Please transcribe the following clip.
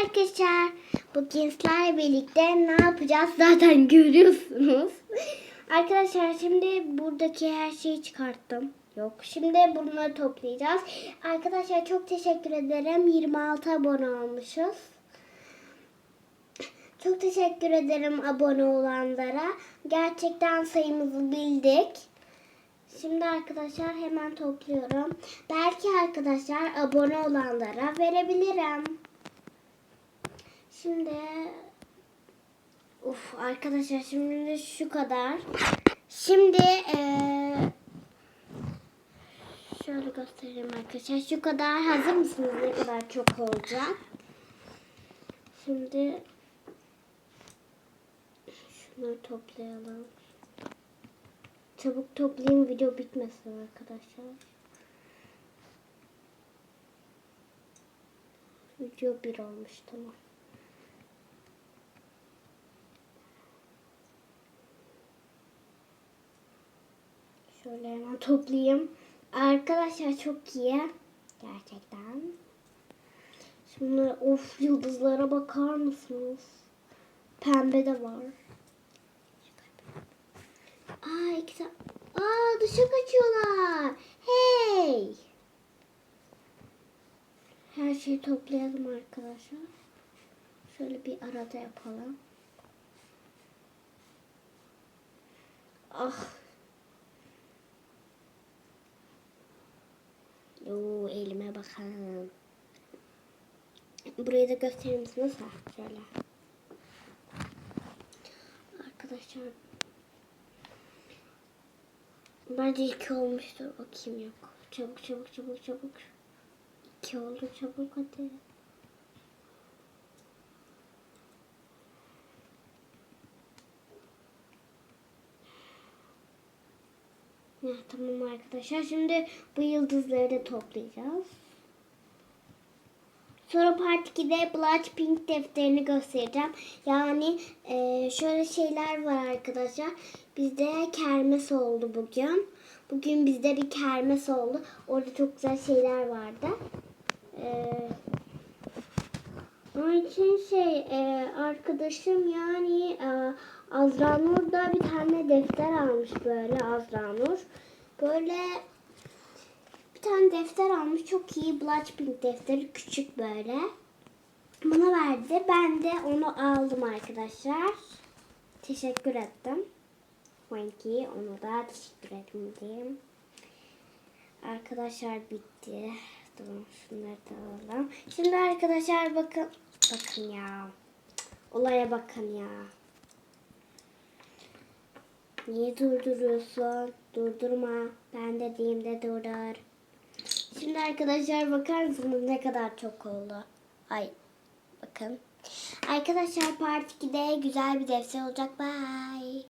Arkadaşlar. Bugün sizlerle birlikte ne yapacağız zaten görüyorsunuz. Arkadaşlar şimdi buradaki her şeyi çıkarttım. Yok şimdi bunları toplayacağız. Arkadaşlar çok teşekkür ederim. 26 abone olmuşuz. Çok teşekkür ederim abone olanlara. Gerçekten sayımızı bildik. Şimdi arkadaşlar hemen topluyorum. Belki arkadaşlar abone olanlara verebilirim. Şimdi Uf arkadaşlar şimdi şu kadar. Şimdi eee, şöyle göstereyim arkadaşlar. Şu kadar hazır mısınız? Ne kadar çok olacak? Şimdi şunları toplayalım. Çabuk toplayayım video bitmesin arkadaşlar. Video bir olmuş tamam. Şöyle hemen toplayayım. Arkadaşlar çok iyi. Gerçekten. Şimdi of yıldızlara bakar mısınız? Pembe de var. Aa iki tane. Aa dışa kaçıyorlar. Hey. Her şeyi toplayalım arkadaşlar. Şöyle bir arada yapalım. Ah. Oo, elime bakalım. Burayı da gösterir misiniz? Şöyle. Arkadaşlar Bence iki olmuştur. Bakayım yok. Çabuk çabuk çabuk çabuk. İki oldu çabuk hadi. Ya, tamam arkadaşlar. Şimdi bu yıldızları da toplayacağız. Sonra part 2'de Blackpink defterini göstereceğim. Yani e, şöyle şeyler var arkadaşlar. Bizde kermes oldu bugün. Bugün bizde bir kermes oldu. Orada çok güzel şeyler vardı. E, onun için şey e, arkadaşım yani e, Azra Nur da bir tane defter almış böyle Azra Nur. Böyle bir tane defter almış. Çok iyi Blackpink defteri. Küçük böyle. Bana verdi. Ben de onu aldım arkadaşlar. Teşekkür ettim. Frankie onu da teşekkür ettim. Arkadaşlar bitti. Tamam şunları da alalım. Şimdi arkadaşlar bakın. Bakın ya. Olaya bakın ya. Niye durduruyorsun? Durdurma. Ben dediğimde durdur. Şimdi arkadaşlar bakar mısınız ne kadar çok oldu? Ay bakın. Arkadaşlar part 2'de güzel bir defter olacak. Bye.